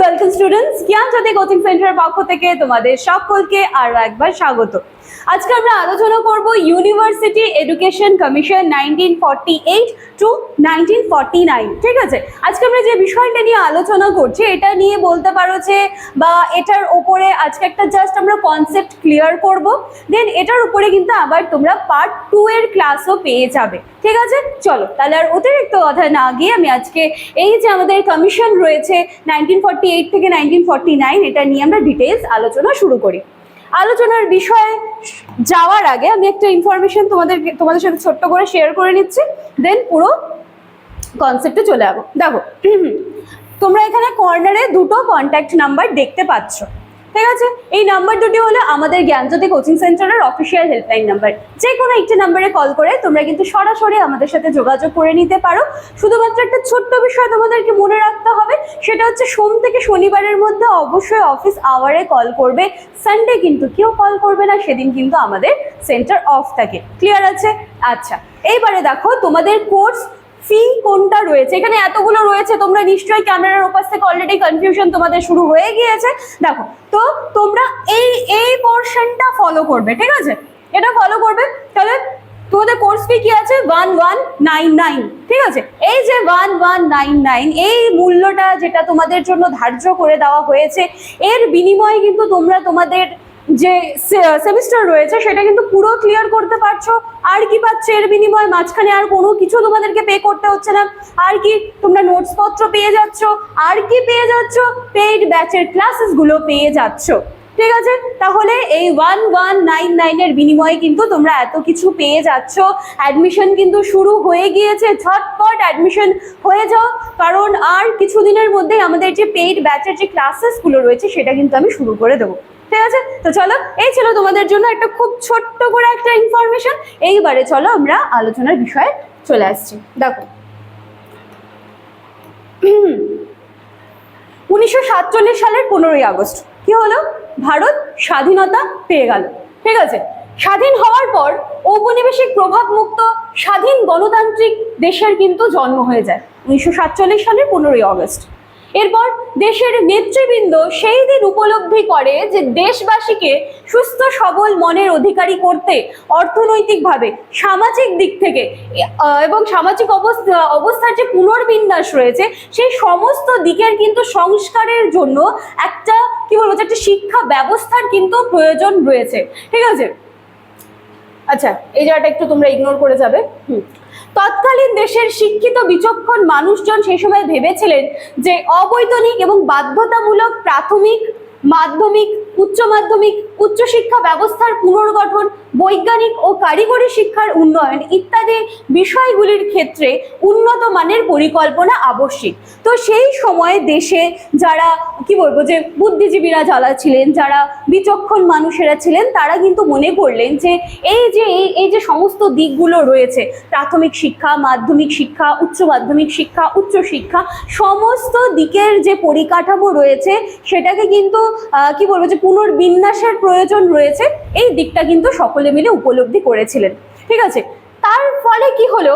Welcome students জ্ঞান জ্যোতি coaching সেন্টারের পক্ষ থেকে তোমাদের সকলকে আরও একবার স্বাগত। আজকে আমরা আলোচনা করব university education commission nineteen eight to nineteen nine ঠিক আছে? আজকে আমরা যে বিষয়টা নিয়ে আলোচনা করছি, এটা নিয়ে বলতে পারো যে, বা এটার ওপরে আজকে একটা জাস্ট আমরা কনসেপ্ট ক্লিয়ার করব দেন এটার উপরে কিন্তু আবার তোমরা পার্ট টু এর ক্লাসও পেয়ে যাবে, ঠিক আছে? চলো, তাহলে আর অতিরিক্ত কথা না গিয়ে আমি আজকে এই যে আমাদের কমিশন রয়েছে নাইনটিন এইট থেকে নাইনটিন নাইন এটা নিয়ে আমরা ডিটেলস আলোচনা শুরু করি। আলোচনার বিষয়ে যাওয়ার আগে আমি একটা ইনফরমেশন তোমাদের তোমাদের সাথে ছোট্ট করে শেয়ার করে নিচ্ছি। দেন পুরো কনসেপ্টে চলে যাব দেখো তোমরা এখানে কর্নারে দুটো কন্ট্যাক্ট নাম্বার দেখতে পাচ্ছ। ঠিক আছে? এই নাম্বার দুটি হলো আমাদের জ্ঞানজ্যোতি কোচিং সেন্টারের অফিসিয়াল হেল্পলাইন নাম্বার যে কোনো একটি নাম্বারে কল করে তোমরা কিন্তু সরাসরি আমাদের সাথে যোগাযোগ করে নিতে পারো। শুধুমাত্র একটা ছোট্ট বিষয় তোমাদেরকে মনে রাখতে হবে, সেটা হচ্ছে সোম থেকে শনিবারের মধ্যে অবশ্যই অফিস আওয়ারে কল করবে। সানডে কিন্তু কেউ কল করবে না, সেদিন কিন্তু আমাদের সেন্টার অফ থাকে। ক্লিয়ার আছে? আচ্ছা এইবারে দেখো তোমাদের কোর্স ফি কোনটা রয়েছে? এখানে এতগুলো রয়েছে, তোমরা নিশ্চয়ই ক্যামেরার ওপাশ থেকে অলরেডি কনফিউশন তোমাদের শুরু হয়ে গিয়েছে। দেখো, তো তোমরা এই এই পোর্শনটা ফলো করবে, ঠিক আছে? এটা ফলো করবে, তাহলে তোমাদের কোর্স ফি কি আছে? ওয়ান ওয়ান নাইন নাইন ঠিক আছে? এই যে ওয়ান ওয়ান নাইন নাইন এই মূল্যটা যেটা তোমাদের জন্য ধার্য করে দেওয়া হয়েছে, এর বিনিময়ে কিন্তু তোমরা তোমাদের যে সেমিস্টার রয়েছে, সেটা কিন্তু পুরো ক্লিয়ার করতে পারছ। আর কি পাচ্ছে এর বিনিময়ে? মাঝখানে আর কোনো কিছু তোমাদেরকে পে করতে হচ্ছে না। আর কি তোমরা নোটস পত্র পেয়ে যাচ্ছ? আর কি পেয়ে যাচ্ছ? পেইড ব্যাচের ক্লাসেসগুলো পেয়ে যাচ্ছ। ঠিক আছে? তাহলে এই ওয়ান ওয়ান নাইন নাইনের বিনিময়ে কিন্তু তোমরা এত কিছু পেয়ে যাচ্ছ। অ্যাডমিশন কিন্তু শুরু হয়ে গিয়েছে। ঝটপট অ্যাডমিশন হয়ে যাও। কারণ আর কিছুদিনের মধ্যেই আমাদের যে পেইড ব্যাচের যে ক্লাসেসগুলো রয়েছে, সেটা কিন্তু আমি শুরু করে দেবো। ঠিক আছে? তো চলো, এই ছিল তোমাদের জন্য একটা খুব ছোট্ট করে একটা ইনফরমেশন এইবারে চলো আমরা আলোচনার বিষয়ে চলে আসছি। দেখো। উনিশশো সাতচল্লিশ সালের পনেরোই আগস্ট। কি হলো? ভারত স্বাধীনতা পেয়ে গেল। ঠিক আছে? স্বাধীন হওয়ার পর ঔপনিবেশিক প্রভাব মুক্ত স্বাধীন গণতান্ত্রিক দেশের কিন্তু জন্ম হয়ে যায়। উনিশশো সাতচল্লিশ সালের পনেরোই আগস্ট। এরপর দেশের নেতৃবৃন্দ সেই দিন উপলব্ধি করে যে দেশবাসীকে সুস্থ, সবল মনের অধিকারী করতে অর্থনৈতিকভাবে, সামাজিক দিক থেকে এবং সামাজিক অবস্থা, অবস্থার যে পুনর্বিন্যাস রয়েছে, সেই সমস্ত দিকের কিন্তু সংস্কারের জন্য একটা, কি বলব একটা শিক্ষা ব্যবস্থার কিন্তু প্রয়োজন রয়েছে। ঠিক আছে? আচ্ছা এই জায়গাটা একটু তোমরা ইগনোর করে যাবে। হুম। তৎকালীন দেশের শিক্ষিত, বিচক্ষণ মানুষজন সেই সময় ভেবেছিলেন যে অবৈতনিক এবং বাধ্যতামূলক প্রাথমিক, মাধ্যমিক, উচ্চ মাধ্যমিক উচ্চশিক্ষা ব্যবস্থার পুনর্গঠন, বৈজ্ঞানিক ও কারিগরি শিক্ষার উন্নয়ন ইত্যাদি বিষয়গুলির ক্ষেত্রে উন্নত মানের পরিকল্পনা আবশ্যিক। তো সেই সময়ে দেশে যারা, কি বলব, যে বুদ্ধিজীবীরা যারা ছিলেন, যারা বিচক্ষণ মানুষেরা ছিলেন, তারা কিন্তু মনে করলেন যে এই যে, এই এই যে সমস্ত দিকগুলো রয়েছে, প্রাথমিক শিক্ষা, মাধ্যমিক শিক্ষা, উচ্চ মাধ্যমিক শিক্ষা, উচ্চ শিক্ষা, সমস্ত দিকের যে পরিকাঠামো রয়েছে, সেটাকে কিন্তু কি বলব, যে পুনর্বিন্যাসের প্রয়োজন রয়েছে, এই দিকটা কিন্তু সকলে মিলে উপলব্ধি করেছিলেন। ঠিক আছে? তার ফলে কি হলো?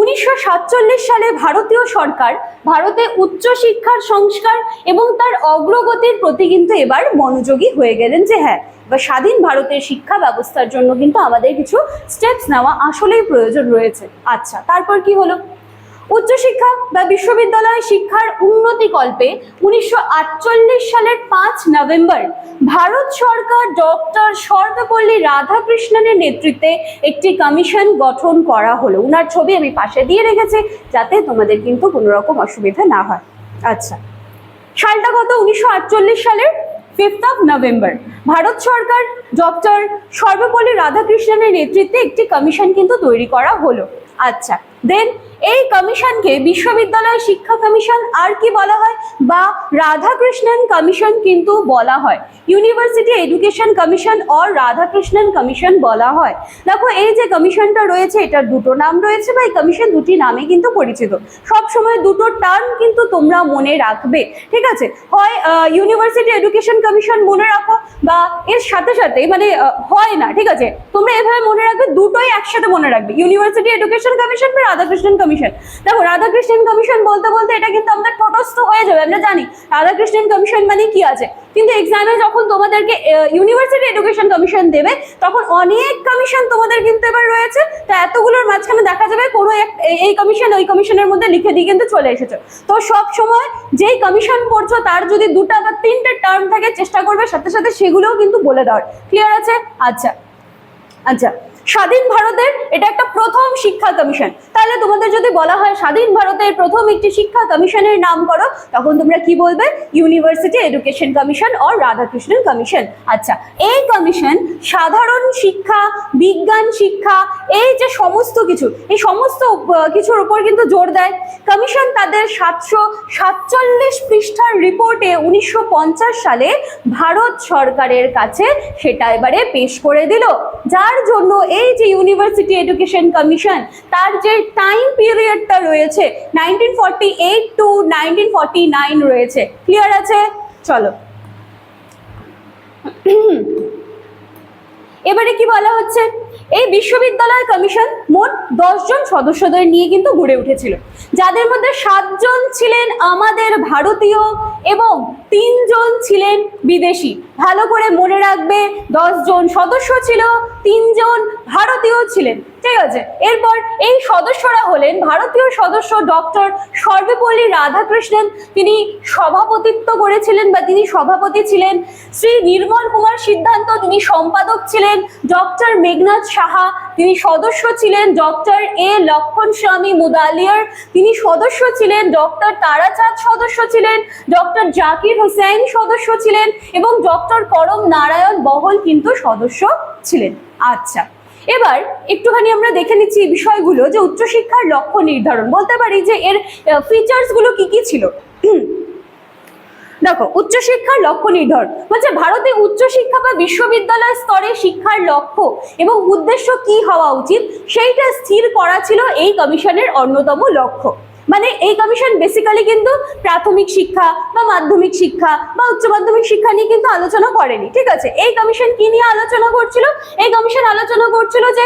উনিশশো সাতচল্লিশ সালে ভারতীয় সরকার ভারতে উচ্চশিক্ষার সংস্কার এবং তার অগ্রগতির প্রতি কিন্তু এবার মনোযোগী হয়ে গেলেন যে হ্যাঁ বা স্বাধীন ভারতের শিক্ষা ব্যবস্থার জন্য কিন্তু আমাদের কিছু স্টেপস নেওয়া আসলেই প্রয়োজন রয়েছে। আচ্ছা তারপর কি হলো? উচ্চশিক্ষা বা বিশ্ববিদ্যালয় শিক্ষার উন্নতি কল্পে উনিশশো সালের পাঁচ নভেম্বর ভারত সরকার ডক্টর সর্বপল্লী রাধাকৃষ্ণনের নেতৃত্বে একটি কমিশন গঠন করা হলো। উনার ছবি আমি পাশে দিয়ে রেখেছি যাতে তোমাদের কিন্তু কোনো রকম অসুবিধা না হয়। আচ্ছা সালটা কত? উনিশশো আটচল্লিশ সালের ফিফথ অফ নভেম্বর ভারত সরকার ডক্টর সর্বপল্লী রাধাকৃষ্ণনের নেতৃত্বে একটি কমিশন কিন্তু তৈরি করা হলো। আচ্ছা দেন এই কমিশনকে বিশ্ববিদ্যালয় শিক্ষা কমিশন আর কি বলা হয় বা রাধাকৃষ্ণন কমিশন কিন্তু বলা হয়। University education commission or Radhakrishnan commission বলা হয়। দেখো, এই যে কমিশনটা রয়েছে, এটার দুটো নাম রয়েছে বা এই কমিশন দুটি নামে কিন্তু পরিচিত। সব সময় দুটো টার্ম কিন্তু তোমরা মনে রাখবে, ঠিক আছে? হয় ইউনিভার্সিটি এডুকেশন কমিশন মনে রাখো বা এর সাথে সাথে মানে হয় না, ঠিক আছে? তোমরা এভাবে মনে রাখবে, দুটোই একসাথে মনে রাখবে। ইউনিভার্সিটি এডুকেশন কমিশন বা রাধাকৃষ্ণন কমিশন। দেখো, রাধাকৃষ্ণন কমিশন বলতে বলতে এটা কিন্তু আমাদের ঠোটস্থ হয়ে যাবে, আমরা জানি। রাধাকৃষ্ণন কমিশন মানে কি আছে? কিন্তু এক্সামে যখন তোমাদেরকে ইউনিভার্সিটি এডুকেশন কমিশন দেবে, তখন অনেক কমিশন তোমাদের কিন্তু এবার রয়েছে। তো এতগুলোর মাঝখানে দেখা যাবে কোনো এক- এই কমিশন ওই কমিশনের মধ্যে লিখে দিয়ে কিন্তু চলে এসেছে। তো সব সময় যেই কমিশন পড়ছো তার যদি দুটা বা তিনটে টার্ম থাকে, চেষ্টা করবে, সাথে সাথে সেগুলোও কিন্তু বলে দেওয়ার। ক্লিয়ার আছে? আচ্ছা। আচ্ছা। স্বাধীন ভারতের এটা একটা প্রথম শিক্ষা কমিশন। তাহলে তোমাদের যদি বলা হয় স্বাধীন ভারতের প্রথম একটি শিক্ষা কমিশনের নাম করো, তখন তোমরা কি বলবে? University education commission or Radhakrishnan commission আচ্ছা এই কমিশন সাধারণ শিক্ষা, বিজ্ঞান শিক্ষা, এই যে সমস্ত কিছু, এই সমস্ত কিছুর উপর কিন্তু জোর দেয়। কমিশন তাদের সাতশো সাতচল্লিশ পৃষ্ঠার রিপোর্টে উনিশশো পঞ্চাশ সালে ভারত সরকারের কাছে সেটা এবারে পেশ করে দিল। যার জন্য এই যে ইউনিভার্সিটি এডুকেশন কমিশন তার যে টাইম পিরিয়ডটা রয়েছে নাইনটিন টু রয়েছে। ক্লিয়ার আছে? চলো। এবারে কি বলা হচ্ছে? এই বিশ্ববিদ্যালয় কমিশন মোট দশজন সদস্যদের নিয়ে কিন্তু গড়ে উঠেছিল। যাদের মধ্যে সাতজন ছিলেন আমাদের ভারতীয় এবং তিনজন ছিলেন বিদেশি। ভালো করে মনে রাখবে, দশজন সদস্য ছিল, তিনজন ভারতীয় ছিলেন। ঠিক আছে? এরপর এই সদস্যরা হলেন ভারতীয় সদস্য ডক্টর সর্বপল্লী রাধাকৃষ্ণন। তিনি সভাপতিত্ব করেছিলেন বা তিনি সভাপতি ছিলেন। শ্রী নির্মল কুমার সিদ্ধান্ত, তিনি সম্পাদক ছিলেন। ডক্টর মেঘনাথ সাহা, তিনি সদস্য ছিলেন। ডক্টর এ লক্ষণ স্বামী মুদালিয়ার, তিনি সদস্য ছিলেন। ডক্টর তারাচাঁদ সদস্য ছিলেন। ডক্টর জাকির হোসেন সদস্য ছিলেন এবং ডক্টর করম নারায়ণ বহল কিন্তু সদস্য ছিলেন। আচ্ছা এবার একটুখানি আমরা দেখে নিচ্ছি এই বিষয়গুলো যে উচ্চশিক্ষার লক্ষ্য নির্ধারণ। বলতে পারি যে এর ফিচার্সগুলো কি কি ছিল? দেখো, উচ্চশিক্ষার লক্ষ্য নির্ধারণ। বলছে ভারতে উচ্চশিক্ষা বা বিশ্ববিদ্যালয় স্তরে শিক্ষার লক্ষ্য এবং উদ্দেশ্য কি হওয়া উচিত সেইটা স্থির করা ছিল এই কমিশনের অন্যতম লক্ষ্য। মানে এই কমিশন বেসিক্যালি কিন্তু প্রাথমিক শিক্ষা বা মাধ্যমিক শিক্ষা বা উচ্চ মাধ্যমিক শিক্ষা নিয়ে কিন্তু আলোচনা করেনি, ঠিক আছে? এই কমিশন কি নিয়ে আলোচনা করছিল? এই কমিশন আলোচনা করছিল যে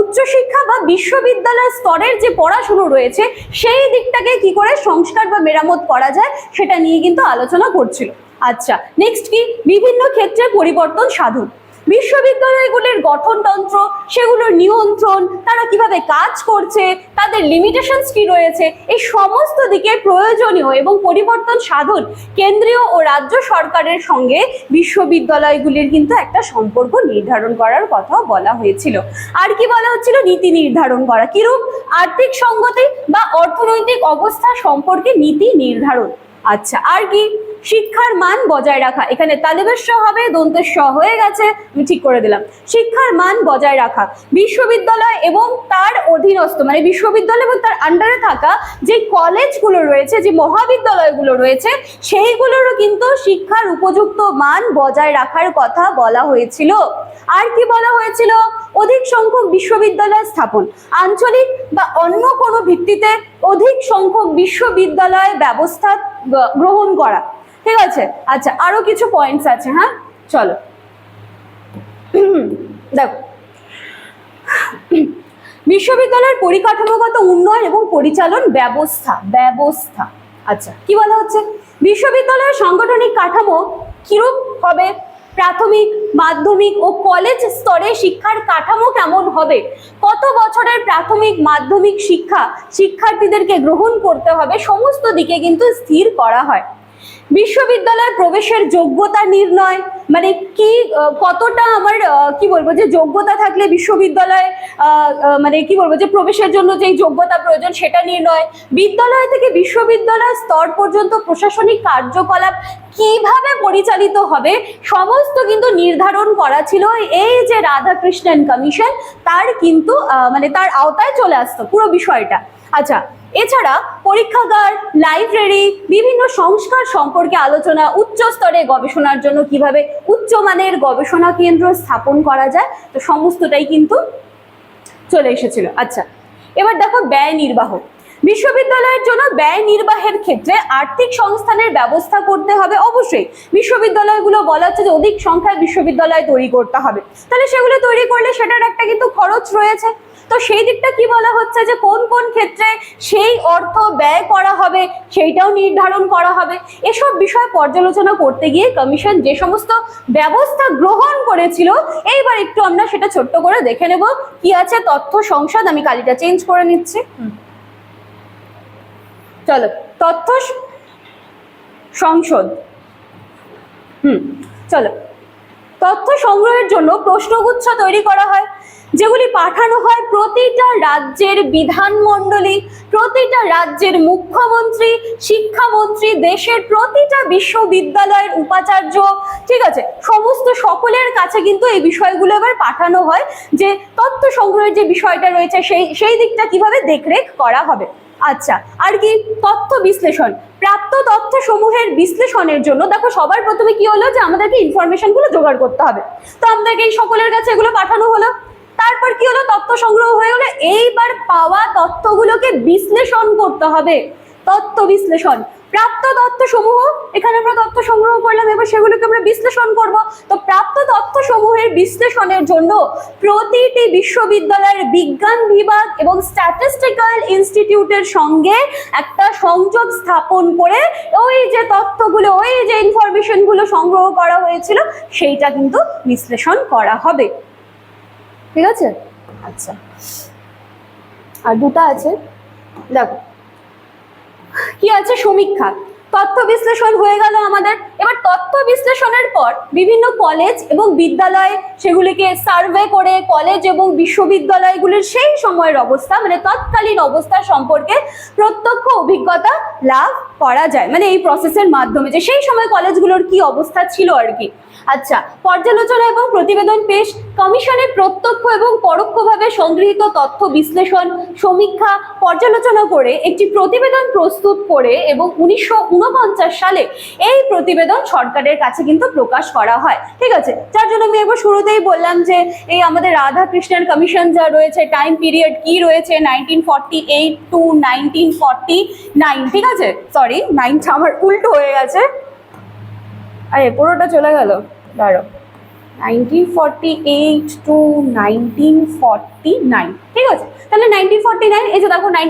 উচ্চশিক্ষা বা বিশ্ববিদ্যালয় স্তরের যে পড়াশুনো রয়েছে, সেই দিকটাকে কি করে সংস্কার বা মেরামত করা যায়, সেটা নিয়ে কিন্তু আলোচনা করছিল। আচ্ছা নেক্সট কি? বিভিন্ন ক্ষেত্রে পরিবর্তন সাধন। বিশ্ববিদ্যালয়গুলির গঠনতন্ত্র, সেগুলোর নিয়ন্ত্রণ, তারা কীভাবে কাজ করছে, তাদের লিমিটেশনস কি রয়েছে, এই সমস্ত দিকে প্রয়োজনীয় এবং পরিবর্তন সাধন কেন্দ্রীয় ও রাজ্য সরকারের সঙ্গে বিশ্ববিদ্যালয়গুলির কিন্তু একটা সম্পর্ক নির্ধারণ করার কথা বলা হয়েছিল। আর কি বলা হচ্ছিল? নীতি নির্ধারণ করা। কিরূপ? আর্থিক সঙ্গতি বা অর্থনৈতিক অবস্থা সম্পর্কে নীতি নির্ধারণ। আচ্ছা আর কি? শিক্ষার মান বজায় রাখা। এখানে তালেবেশ হবে, দন্তের স হয়ে গেছে, আমি ঠিক করে দিলাম। শিক্ষার মান বজায় রাখা। বিশ্ববিদ্যালয় এবং তার অধীনস্থ মানে বিশ্ববিদ্যালয় এবং তার আন্ডারে থাকা যে কলেজগুলো রয়েছে, যে মহাবিদ্যালয়গুলো রয়েছে, সেইগুলোরও কিন্তু শিক্ষার উপযুক্ত মান বজায় রাখার কথা বলা হয়েছিল। আর কি বলা হয়েছিল? অধিক সংখ্যক বিশ্ববিদ্যালয় স্থাপন। আঞ্চলিক বা অন্য কোনো ভিত্তিতে অধিক সংখ্যক বিশ্ববিদ্যালয় ব্যবস্থা গ্রহণ করা। ঠিক আছে? আচ্ছা আরও কিছু পয়েন্টস আছে হ্যাঁ? চলো। দেখো। বিশ্ববিদ্যালয়ের পরিকাঠামোগত উন্নয়ন এবং পরিচালন ব্যবস্থা ব্যবস্থা। আচ্ছা কি বলা হচ্ছে? বিশ্ববিদ্যালয়ের সাংগঠনিক কাঠামো কিরূপ হবে? প্রাথমিক, মাধ্যমিক ও কলেজ স্তরে শিক্ষার কাঠামো কেমন হবে? কত বছরের প্রাথমিক, মাধ্যমিক শিক্ষা শিক্ষার্থীদেরকে গ্রহণ করতে হবে? সমস্ত দিকে কিন্তু স্থির করা হয়। বিশ্ববিদ্যালয়ে প্রবেশের যোগ্যতা নির্ণয় মানে কি কতটা আমার কি বলব যে যোগ্যতা থাকলে বিশ্ববিদ্যালয়ে মানে কি বলব যে প্রবেশের জন্য যে যোগ্যতা প্রয়োজন সেটা নির্ণয়, বিদ্যালয় থেকে বিশ্ববিদ্যালয় স্তর পর্যন্ত প্রশাসনিক কার্যকলাপ কীভাবে পরিচালিত হবে, সমস্ত কিন্তু নির্ধারণ করা ছিল এই যে রাধাকৃষ্ণন কমিশন তার কিন্তু মানে তার আওতায় চলে আসতো, পুরো বিষয়টা। আচ্ছা এছাড়া পরীক্ষাগার লাইব্রেরি বিভিন্ন সংস্কার সম্পর্কে আলোচনা উচ্চ স্তরে গবেষণার জন্য কীভাবে উচ্চমানের গবেষণা কেন্দ্র স্থাপন করা যায়, তো সমস্তটাই কিন্তু চলে এসেছিল। আচ্ছা এবার দেখো ব্যয় নির্বাহ। বিশ্ববিদ্যালয়ের জন্য ব্যয় নির্বাহের ক্ষেত্রে আর্থিক সংস্থানের ব্যবস্থা করতে হবে অবশ্যই। বিশ্ববিদ্যালয়গুলো বলা হচ্ছে যে অধিক সংখ্যায় বিশ্ববিদ্যালয় তৈরি করতে হবে। তাহলে সেগুলো তৈরি করলে সেটার একটা কিন্তু খরচ রয়েছে। তো সেই দিকটা কি বলা হচ্ছে যে কোন কোন ক্ষেত্রে সেই অর্থ ব্যয় করা হবে সেইটাও নির্ধারণ করা হবে? এসব বিষয় পর্যালোচনা করতে গিয়ে কমিশন যে সমস্ত ব্যবস্থা গ্রহণ করেছিল এইবার একটু আমরা সেটা ছোট্ট করে দেখে নেব। কি আছে তথ্য সংসদ? আমি কালিটা চেঞ্জ করে নিচ্ছি। চলো তথ্য সংসদ। হুম চলো। তথ্য সংগ্রহের জন্য প্রশ্নগুচ্ছ তৈরি করা হয়। যেগুলি পাঠানো হয় প্রতিটা রাজ্যের বিধানমণ্ডলী, প্রতিটা রাজ্যের মুখ্যমন্ত্রী, শিক্ষামন্ত্রী, দেশের প্রতিটা বিশ্ববিদ্যালয়ের উপাচার্য, ঠিক আছে? সমস্ত সকলের কাছে কিন্তু এই বিষয়গুলো এবার পাঠানো হয় যে তথ্য সংগ্রহের যে বিষয়টা রয়েছে সেই সেই দিকটা কীভাবে দেখরেখ করা হবে। আচ্ছা আর কি তথ্য বিশ্লেষণ? প্রাপ্ত তথ্য সমূহের বিশ্লেষণের জন্য দেখো সবার প্রথমে কি হলো যে আমাদেরকে ইনফরমেশনগুলো জোগাড় করতে হবে। তো আমাদেরকে এই সকলের কাছে এগুলো পাঠানো হলো। তারপর কি হলো? তথ্য সংগ্রহ হয়ে গেলো। এইবার পাওয়া তথ্যগুলোকে বিশ্লেষণ করতে হবে। তথ্য বিশ্লেষণ। প্রাপ্ত তথ্য সমূহ এখানে আমরা তথ্য সংগ্রহ করলাম, এবার সেগুলোকে আমরা বিশ্লেষণ করব। তো প্রাপ্ত তথ্য সমূহের বিশ্লেষণের জন্য প্রতিটি বিশ্ববিদ্যালয়ের বিজ্ঞান বিভাগ এবং স্ট্যাটিস্টিক্যাল ইনস্টিটিউটের সঙ্গে একটা সংযোগ স্থাপন করে ওই যে তথ্যগুলো, ওই যে ইনফরমেশনগুলো সংগ্রহ করা হয়েছিল, সেইটা কিন্তু বিশ্লেষণ করা হবে। ঠিক আছে? আচ্ছা। আর দুটা আছে। দেখো। কি আছে? সমীক্ষা। তথ্য বিশ্লেষণ হয়ে গেল আমাদের। এবার তথ্য বিশ্লেষণের পর বিভিন্ন কলেজ এবং বিদ্যালয় সেগুলিকে সার্ভে করে কলেজ এবং বিশ্ববিদ্যালয়গুলির সেই সময়ের অবস্থা মানে তৎকালীন অবস্থা সম্পর্কে প্রত্যক্ষ অভিজ্ঞতা লাভ করা যায়। মানে এই প্রসেসের মাধ্যমে যে সেই সময় কলেজগুলোর কি অবস্থা ছিল আর কি। আচ্ছা পর্যালোচনা এবং প্রতিবেদন পেশ, কমিশনের প্রত্যক্ষ এবং পরোক্ষভাবে সংগৃহীত তথ্য বিশ্লেষণ, সমীক্ষা, পর্যালোচনা করে একটি প্রতিবেদন প্রস্তুত করে এবং উনিশশো উনপঞ্চাশ সালে এই প্রতিবেদন সরকারের কাছে কিন্তু প্রকাশ করা হয়। ঠিক আছে? যার জন্য আমি এবার শুরুতেই বললাম যে, এই আমাদের রাধা কৃষ্ণের কমিশন যা রয়েছে টাইম পিরিয়ড কি রয়েছে? Nineteen forty eight to nineteen forty nine ঠিক আছে? সরি নাইনটা আমার উল্টো হয়ে গেছে। আরে পুরোটা চলে গেল। দাঁড়ো nineteen to nineteen forty nine. ঠিক আছে? তাহলে নাইন, এই যে দেখো নাইন,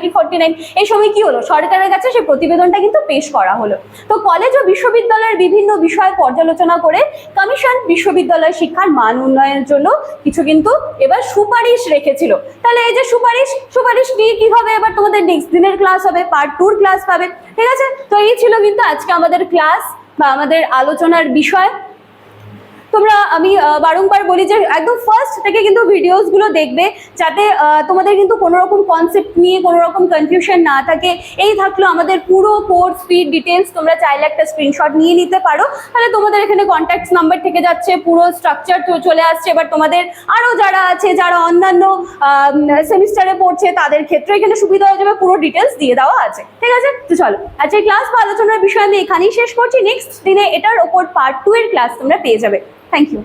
এই সময় কি সরকারের কাছে প্রতিবেদনটা কিন্তু পেশ করা হলো। তো কলেজ ও বিশ্ববিদ্যালয়ের বিভিন্ন বিষয় পর্যালোচনা করে কমিশন বিশ্ববিদ্যালয় শিক্ষার মান উন্নয়নের জন্য কিছু কিন্তু এবার সুপারিশ রেখেছিল। তাহলে এই যে সুপারিশ সুপারিশ নিয়ে কি হবে? এবার তোমাদের নেক্সট দিনের ক্লাস হবে পার্ট টুর ক্লাস পাবে। ঠিক আছে? তো এই ছিল কিন্তু আজকে আমাদের ক্লাস বা আমাদের আলোচনার বিষয়। তোমরা, আমি বারংবার বলি যে একদম ফার্স্ট থেকে কিন্তু ভিডিওসগুলো দেখবে যাতে তোমাদের কিন্তু কোনো রকম কনসেপ্ট নিয়ে কোনো রকম কনফিউশন না থাকে। এই থাকল আমাদের পুরো কোর্স ফিড ডিটেলস তোমরা চাইলে একটা স্ক্রিনশট নিয়ে নিতে পারো। তাহলে তোমাদের এখানে কন্ট্যাক্ট নাম্বার থেকে যাচ্ছে, পুরো স্ট্রাকচার চলে আসছে। এবার তোমাদের আরও যারা আছে, যারা অন্যান্য সেমিস্টারে পড়ছে, তাদের ক্ষেত্রে এখানে সুবিধা হয়ে যাবে, পুরো ডিটেলস দিয়ে দেওয়া আছে। ঠিক আছে? তো চলো আজকে ক্লাস বা আলোচনার বিষয় আমি এখানেই শেষ করছি। নেক্সট দিনে এটার ওপর পার্ট টু এর ক্লাস তোমরা পেয়ে যাবে। Thank you